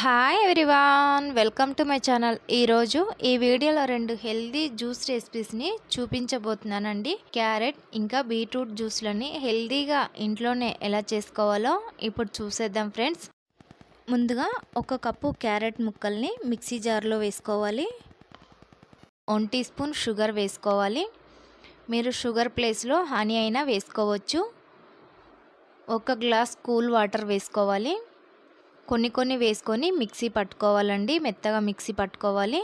Hi everyone welcome to my channel ఈరోజు ఈ వీడియోలో రెండు హెల్దీ జ్యూస్ రెసిపీస్ని చూపించబోతున్నానండి. క్యారెట్ ఇంకా బీట్రూట్ జ్యూస్లని హెల్దీగా ఇంట్లోనే ఎలా చేసుకోవాలో ఇప్పుడు చూసేద్దాం ఫ్రెండ్స్ ముందుగా ఒక కప్పు క్యారెట్ ముక్కల్ని మిక్సీ జార్లో వేసుకోవాలి. వన్ టీ స్పూన్ షుగర్ వేసుకోవాలి. మీరు షుగర్ ప్లేస్లో హనీ అయినా వేసుకోవచ్చు. ఒక గ్లాస్ కూల్ వాటర్ వేసుకోవాలి. కొన్ని కొన్ని వేసుకొని మిక్సీ పట్టుకోవాలండి. మెత్తగా మిక్సీ పట్టుకోవాలి.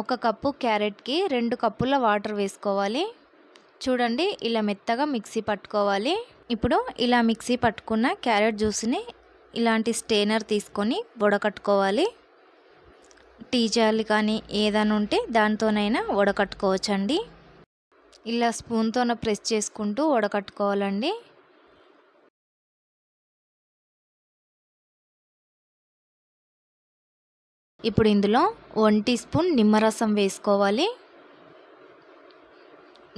ఒక కప్పు క్యారెట్కి రెండు కప్పుల వాటర్ వేసుకోవాలి. చూడండి ఇలా మెత్తగా మిక్సీ పట్టుకోవాలి. ఇప్పుడు ఇలా మిక్సీ పట్టుకున్న క్యారెట్ జ్యూస్ని ఇలాంటి స్టేనర్ తీసుకొని వడకట్టుకోవాలి. టీ జాలి కానీ ఏదైనా ఉంటే దాంతోనైనా వడకట్టుకోవచ్చండి. ఇలా స్పూన్తోన ప్రెస్ చేసుకుంటూ వడకట్టుకోవాలండి. ఇప్పుడు ఇందులో వన్ టీ స్పూన్ నిమ్మరసం వేసుకోవాలి.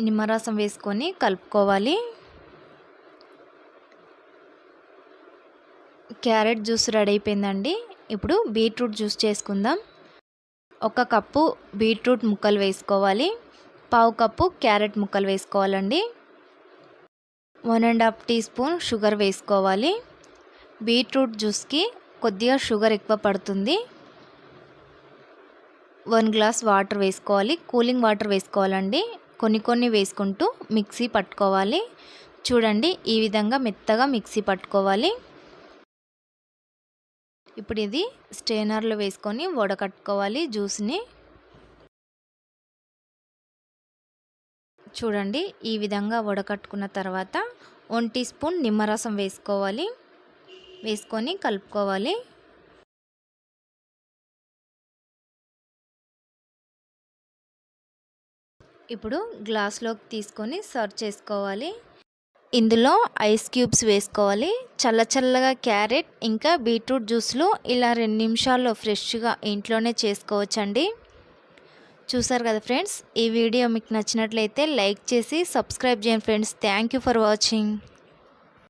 నిమ్మరసం వేసుకొని కలుపుకోవాలి. క్యారెట్ జ్యూస్ రెడీ అయిపోయిందండి. ఇప్పుడు బీట్రూట్ జ్యూస్ చేసుకుందాం. ఒక కప్పు బీట్రూట్ ముక్కలు వేసుకోవాలి. పావు కప్పు క్యారెట్ ముక్కలు వేసుకోవాలండి. One and half teaspoon sugar వేసుకోవాలి. బీట్రూట్ జ్యూస్కి కొద్దిగా షుగర్ ఎక్కువ పడుతుంది. వన్ గ్లాస్ వాటర్ వేసుకోవాలి. కూలింగ్ వాటర్ వేసుకోవాలండి. కొన్ని కొన్ని వేసుకుంటూ మిక్సీ పట్టుకోవాలి. చూడండి ఈ విధంగా మెత్తగా మిక్సీ పట్టుకోవాలి. ఇప్పుడు ఇది స్టేనర్లో వేసుకొని వడకట్టుకోవాలి జ్యూస్ని. చూడండి ఈ విధంగా వడకట్టుకున్న తర్వాత వన్ టీ స్పూన్ నిమ్మరసం వేసుకోవాలి. వేసుకొని కలుపుకోవాలి. ఇప్పుడు గ్లాస్లోకి తీసుకొని సర్వ్ చేసుకోవాలి. ఇందులో ఐస్ క్యూబ్స్ వేసుకోవాలి. చల్ల చల్లగా క్యారెట్ ఇంకా బీట్రూట్ జ్యూస్లు ఇలా రెండు నిమిషాల్లో ఫ్రెష్గా ఇంట్లోనే చేసుకోవచ్చండి. చూసారు కదా ఫ్రెండ్స్ ఈ వీడియో మీకు నచ్చినట్లయితే లైక్ చేసి సబ్స్క్రైబ్ చేయండి friends. Thank you for watching.